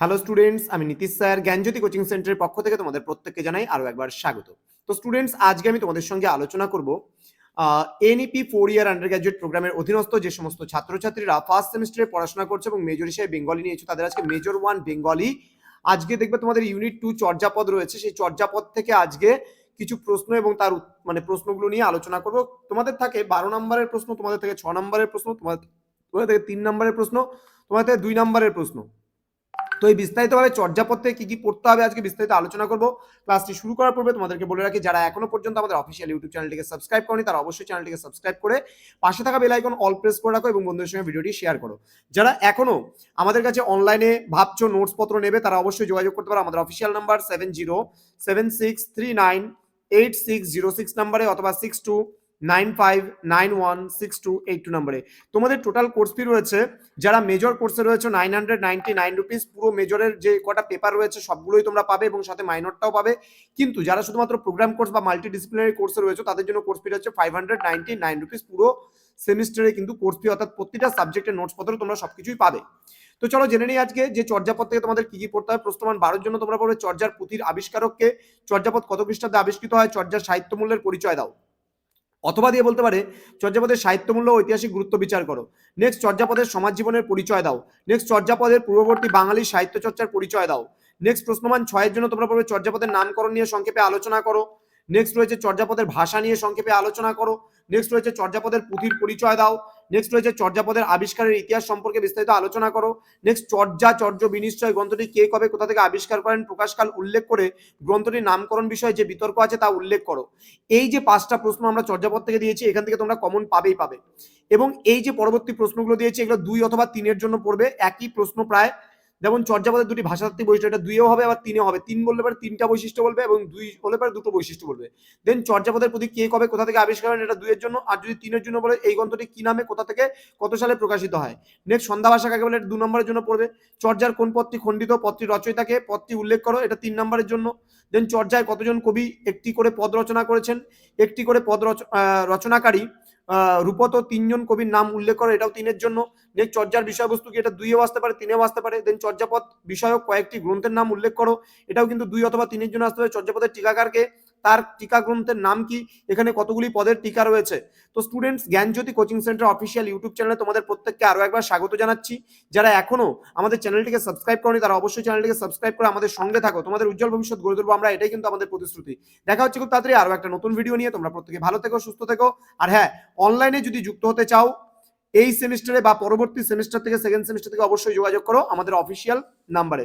Hello students আমি Nitish sir, জ্ঞানজ্যোতি coaching সেন্টারের পক্ষ থেকে তোমাদের প্রত্যেককে জানাই আরও একবার স্বাগত। তো স্টুডেন্টস আজকে আমি তোমাদের সঙ্গে আলোচনা করব NEP four year undergraduate প্রোগ্রামের অধীনস্থ যে সমস্ত ছাত্রছাত্রীরা ফার্স্ট সেমিস্টারে পড়াশোনা করছে এবং মেজর হিসেবে বেঙ্গলি নিয়েছে তাদের আজকে মেজর ওয়ান বেঙ্গলি আজকে দেখবে তোমাদের ইউনিট টু চর্যাপদ রয়েছে, সেই চর্যাপদ থেকে আজকে কিছু প্রশ্ন এবং তার মানে প্রশ্নগুলো নিয়ে আলোচনা করব। তোমাদের থাকে বারো নম্বরের প্রশ্ন, তোমাদের থেকে ছ নম্বরের প্রশ্ন, তোমাদের তোমাদের থেকে তিন নম্বরের প্রশ্ন, তোমাদের থেকে দুই নম্বরের প্রশ্ন। তো এই বিস্তারিতভাবে চর্যাপত্রে কি কি পড়তে হবে আজকে বিস্তারিত আলোচনা করব। ক্লাসটি শুরু করার পূর্বে তোমাদেরকে বলে রাখি, যারা এখনও পর্যন্ত আমাদের অফিসিয়াল ইউটিউব চ্যানেলটিকে সাবস্ক্রাইব করনি, তারা অবশ্যই চ্যানেলটিকে সাবস্ক্রাইব করে পাশে থাকা বেল আইকন অল প্রেস করে রাখো এবং বন্ধুদের সঙ্গে ভিডিওটি শেয়ার করো। যারা এখনও আমাদের কাছে অনলাইনে ভাবছ নোটস পত্র নেবে, তারা অবশ্যই যোগাযোগ করতে পারো আমাদের official number seven zero seven six three nine eight six zero six নাম্বারে অথবা six two nine five nine one six two eight two নাম্বারে। তোমাদের টোটাল কোর্স ফি রয়েছে, যারা মেজর কোর্সে রয়েছে nine hundred ninety nine rupees পুরো মেজরের যে কটা পেপার রয়েছে, সবগুলোই তোমরা পাবে এবং সাথে মাইনরটাও পাবে। কিন্তু যারা শুধুমাত্র প্রোগ্রাম কোর্স বা মাল্টি ডিসিপ্লিনারি কোর্সে রয়েছে, তাদের জন্য কোর্স ফি হচ্ছে five hundred ninety nine rupees পুরো সেমিস্টারে কিন্তু কোর্স ফি অর্থাৎ প্রতিটা সাবজেক্টের নোটস পত্র তোমরা সবকিছুই পাবে। তো চলো জেনে নিই আজকে যে চর্যাপদ থেকে তোমাদের কি কি পড়তে হয়। প্রশ্নমান বারোর জন্য তোমরা পড়বে, চর্যার পুঁথির আবিষ্কারককে। চর্যাপদ কত খ্রিস্টাব্দে আবিষ্কৃত হয়? চর্যার সাহিত্য মূল্যের পরিচয় দাও। অথবা দিয়ে বলতে পারে, চর্যাপদের সাহিত্যমূল্য ঐতিহাসিক গুরুত্ব বিচার করো। নেক্সট চর্যাপদের সমাজ জীবনের পরিচয় দাও। নেক্সট চর্যাপদের পূর্ববর্তী বাঙালি সাহিত্য চর্চার পরিচয় দাও। নেক্সট প্রশ্নমান ছয়ের জন্য তোমরা পড়বে চর্যাপদের নামকরণ নিয়ে সংক্ষেপে আলোচনা করো। নেক্সট রয়েছে চর্যাপদের ভাষা নিয়ে সংক্ষেপে আলোচনা করো। নেক্সট রয়েছে চর্যাপদের পুঁথির পরিচয় দাও। নেক্সট রয়েছে চর্যাপদের আবিষ্কারের ইতিহাস সম্পর্কে বিস্তারিত আলোচনা করো। নেক্সট চর্যা, চর্য বিনিশ্চয় গ্রন্থটি কে কবে কোথা থেকে আবিষ্কার করেন? প্রকাশকাল উল্লেখ করে গ্রন্থটির নামকরণ বিষয়ে যে বিতর্ক আছে তা উল্লেখ করো। এই যে পাঁচটা প্রশ্ন আমরা চর্যাপদ থেকে দিয়েছি, এখান থেকে তোমরা কমন পাবেই পাবে। এবং এই যে পরবর্তী প্রশ্নগুলো দিয়েছি, এগুলো দুই অথবা তিনের জন্য পড়বে। একই প্রশ্ন প্রায় যেমন চর্যাপদের দুটি ভাষাতাত্ত্বিক বৈশিষ্ট্য, এটা দুইও হবে, আবার তিনে হবে। তিন বললে পারে তিনটা বৈশিষ্ট্য বলবে এবং দুই হলে পারে দুটো বৈশিষ্ট্য বলবে। দেন চর্যাপদের প্রতি কে কবে কোথা থেকে আবিষ্কার করেন এটা দুইয়ের জন্য, আর যদি তিনের জন্য বলে এই গ্রন্থটি কি নামে, কোথা থেকে, কত সালে প্রকাশিত হয়। নেক্সট সন্ধ্যা ভাষা কাকে বলে, এটা দু নম্বরের জন্য পড়বে। চর্যার কোন পদটি খণ্ডিত, পদটি রচয়িতাকে, পদটি উল্লেখ করো, এটা তিন নম্বরের জন্য। দেন চর্যায় কতজন কবি একটি করে পদ রচনা করেছেন? একটি করে পদ রচ- রচনাকারী রূপত তিনজন কবির নাম উল্লেখ করে, এটাও তিনের জন্য। নেক্সট চর্যার বিষয়বস্তু কি? এটা দুইও আসতে পারে, তিনেও আসতে পারে। দেন চর্যাপদ বিষয়ক কয়েকটি গ্রন্থের নাম উল্লেখ করো। এটাও কিন্তু দুই অথবা তিনের জন্য আসতে পারে। চর্যাপদের টিকাকারকে তার টিকা গ্রন্থের নাম কি? এখানে কতগুলি পদের টিকা রয়েছে? তো students Gyanjyoti coaching centre official YouTube চ্যানেলে তোমাদের প্রত্যেককে আরও একবার স্বাগত জানাচ্ছি। যারা এখনও আমাদের চ্যানেলটিকে সাবস্ক্রাইব করনি, তারা অবশ্যই চ্যানেলটিকে সাবস্ক্রাইব করে আমাদের সঙ্গে থাকো। তোমাদের উজ্জ্বল ভবিষ্যৎ গড়ে তুলবো আমরা, এটাই কিন্তু আমাদের প্রতিশ্রুতি। দেখা হচ্ছে খুব তাড়াতাড়ি আরও একটা নতুন ভিডিও নিয়ে। তোমরা প্রত্যেকে ভালো থেকো, সুস্থ থেকো। আর হ্যাঁ অনলাইনে যদি যুক্ত হতে চাও, এই সেমিস্টারে বা পরবর্তী সেমিস্টার থেকে সেকেন্ড সেমিস্টার থেকে অবশ্যই যোগাযোগ করো আমাদের অফিসিয়াল নাম্বারে